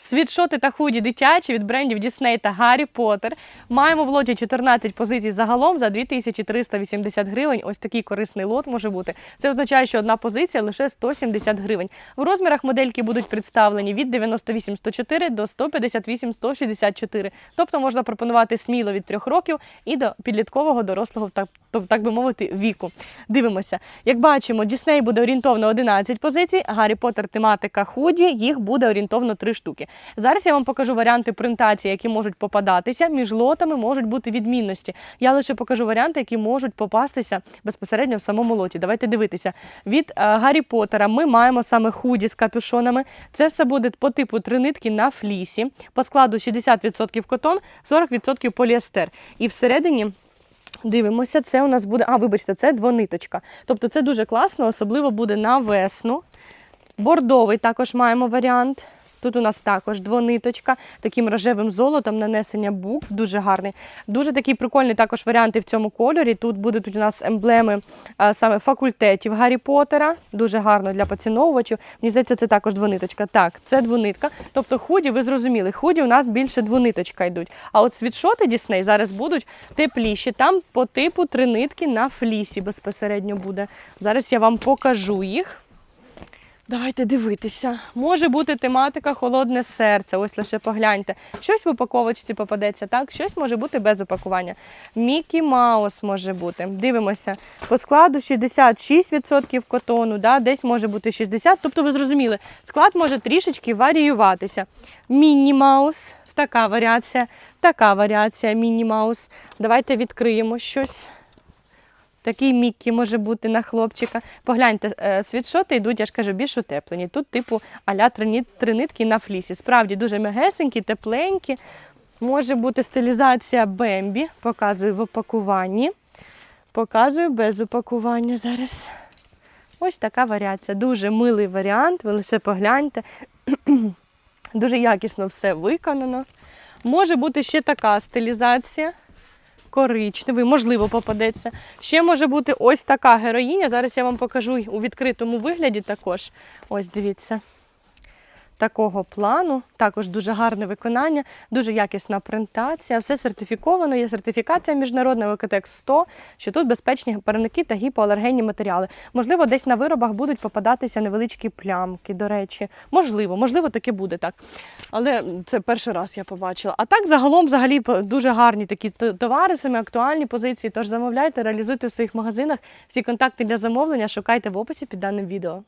Світшоти та худі дитячі від брендів Disney та Гаррі Поттер. Маємо в лоті 14 позицій загалом за 2380 гривень. Ось такий корисний лот може бути. Це означає, що одна позиція лише 170 гривень. В розмірах модельки будуть представлені від 98-104 до 158-164. Тобто можна пропонувати сміло від 3 років і до підліткового дорослого, так, так би мовити, віку. Дивимося. Як бачимо, Дісней буде орієнтовно 11 позицій, Гаррі Поттер тематика худі, їх буде орієнтовно 3 штуки. Зараз я вам покажу варіанти принтації, які можуть попадатися. Між лотами можуть бути відмінності. Я лише покажу варіанти, які можуть попастися безпосередньо в самому лоті. Давайте дивитися. Від е, Гаррі Поттера ми маємо саме худі з капюшонами. Це все буде по типу тринитки на флісі. По складу 60% котон, 40% поліестер. І всередині. Дивимося, це у нас буде. А, вибачте, це двониточка. Тобто це дуже класно, особливо буде на весну. Бордовий також маємо варіант. Тут у нас також двониточка, таким рожевим золотом нанесення букв, дуже гарний. Дуже такий прикольний також варіанти в цьому кольорі. Тут будуть у нас емблеми а, саме факультетів Гаррі Поттера. Дуже гарно для поціновувачів. Мені здається, це також двониточка. Так, це двонитка. Тобто худі, ви зрозуміли, худі у нас більше двониточка йдуть. А от світшоти Дісней зараз будуть тепліші. Там по типу три нитки на флісі безпосередньо буде. Зараз я вам покажу їх. Давайте дивитися. Може бути тематика холодне серце. Ось лише погляньте. Щось в упаковочці попадеться, так? Щось може бути без упакування. Мікі Маус може бути. Дивимося. По складу 66% котону, да? десь може бути 60%. Тобто, ви зрозуміли, склад може трішечки варіюватися. Міні Маус, така варіація, така варіація Міні Маус. Давайте відкриємо щось. Такий Міккі може бути на хлопчика. Погляньте, е, світшоти йдуть, я ж кажу, більш утеплені. Тут, типу, аля три нитки на флісі. Справді дуже м'ягесенькі, тепленькі. Може бути стилізація Бембі. Показую в упакуванні. Показую без упакування зараз. Ось така варіація. Дуже милий варіант. Ви лише погляньте. Дуже якісно все виконано. Може бути ще така стилізація коричневий, можливо, попадеться. Ще може бути ось така героїня. Зараз я вам покажу у відкритому вигляді також. Ось дивіться. Такого плану, також дуже гарне виконання, дуже якісна принтація, все сертифіковано, є сертифікація міжнародна ВКТЕК 100, що тут безпечні парники та гіпоалергенні матеріали. Можливо, десь на виробах будуть попадатися невеличкі плямки, до речі. Можливо, можливо, таке буде так. Але це перший раз я побачила. А так, загалом, взагалі, дуже гарні такі товари, саме актуальні позиції. Тож замовляйте, реалізуйте в своїх магазинах. Всі контакти для замовлення шукайте в описі під даним відео.